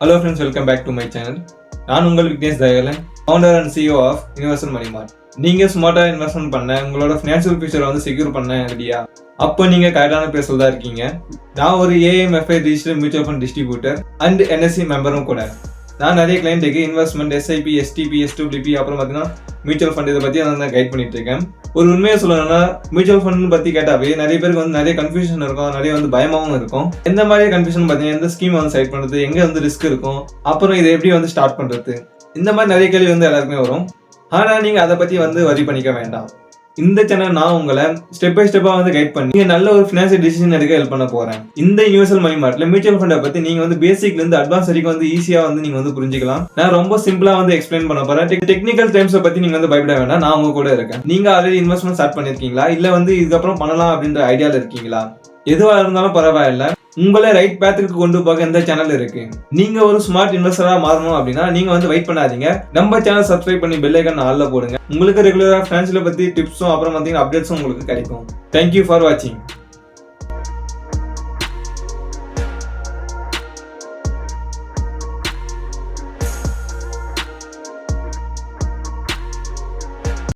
Hello friends welcome back to my channel நான் உங்கள் Vignesh Thayakalan founder and CEO of universal money mart நீங்கள் ஸ்மார்ட்டாக investment பண்ண உங்களோட ஃபினான்ஷியல் ஃபியூச்சரை வந்து செக்யூர் பண்ண ரெடியா அப்போ நீங்கள் கரெக்டான பிளேஸில் தான் இருக்கீங்க. நான் ஒரு AMFI register mutual fund distributor and NSC மெம்பரும் கூட. நான் நிறைய கிளைண்ட்டுக்கு இன்வெஸ்ட்மெண்ட் எஸ்ஐபி எஸ்டிபி எஸ்டபிளிபி அப்புறம் பார்த்தீங்கன்னா மியூச்சுவல் ஃபண்ட் இதை பற்றி நான் கைட் பண்ணிட்டு இருக்கேன். ஒரு உண்மையை சொல்லணும்னா மியூச்சுவல் ஃபண்ட் பற்றி கேட்டாவே நிறைய பேருக்கு வந்து நிறைய கன்ஃபியூஷன் இருக்கும். நிறைய வந்து பயமாகவும் இருக்கும். எந்த மாதிரி கன்ஃபியூஷன் பார்த்தீங்கன்னா எந்த ஸ்கீம் வந்து செலக்ட் பண்ணுறது எங்கே வந்து ரிஸ்க் இருக்கும் அப்புறம் இதை எப்படி வந்து ஸ்டார்ட் பண்ணுறது இந்த மாதிரி நிறைய கேள்வி வந்து எல்லாருக்குமே வரும். ஆனால் நீங்கள் அதை பற்றி வந்து வரி பண்ணிக்க வேண்டாம். இந்த சேனல் நான் உங்களை ஸ்டெப் பை ஸ்டெப்பாக வந்து கைட் பண்ணி நீங்கள் நல்ல ஒரு ஃபினான்ஷியல் டிசிஷன் எடுக்க ஹெல்ப் பண்ண போகிறேன் இந்த யூனிவர்சல் மணி மார்ட்ல மியூச்சுவல் ஃபண்டை பற்றி நீங்கள் வந்து பேசிக்லேருந்து அட்வான்ஸ் வரைக்கும் வந்து ஈஸியாக வந்து நீங்கள் வந்து புரிஞ்சுக்கலாம். நான் ரொம்ப சிம்பிளாக வந்து எக்ஸ்பிளைன் பண்ண போகிறேன் டெக்னிக்கல் டைம்ஸை பற்றி நீங்கள் வந்து பயப்பட வேண்டாம். நான் உங்க கூட இருக்கேன். நீங்கள் ஆல்ரெடி இன்வெஸ்ட்மெண்ட் ஸ்டார்ட் பண்ணியிருக்கீங்களா இல்லை வந்து இதுக்கப்புறம் பண்ணலாம் அப்படின்ற ஐடியாவில் இருக்கீங்களா? எதுவாக இருந்தாலும் பரவாயில்ல. உங்களை ரைட் பேத்துக்கு கொண்டு போக எந்த சேனல் இருக்கு. நீங்க ஒரு ஸ்மார்ட் இன்வெஸ்டரா மாறணும் அப்படின்னா நீங்க வந்து வெயிட் பண்ணாதீங்க. நம்ம சேனல் சப்ஸ்கிரைப் பண்ணி பெல் ஐக்கன் ஆல்ல போடுங்க. உங்களுக்கு ரெகுலரா ஃபினான்ஷியல் பத்தி டிப்ஸும் அப்புறம் பார்த்தீங்கன்னா அப்டேட்ஸும் உங்களுக்கு கிடைக்கும். தேங்க்யூ ஃபார் வாட்சிங்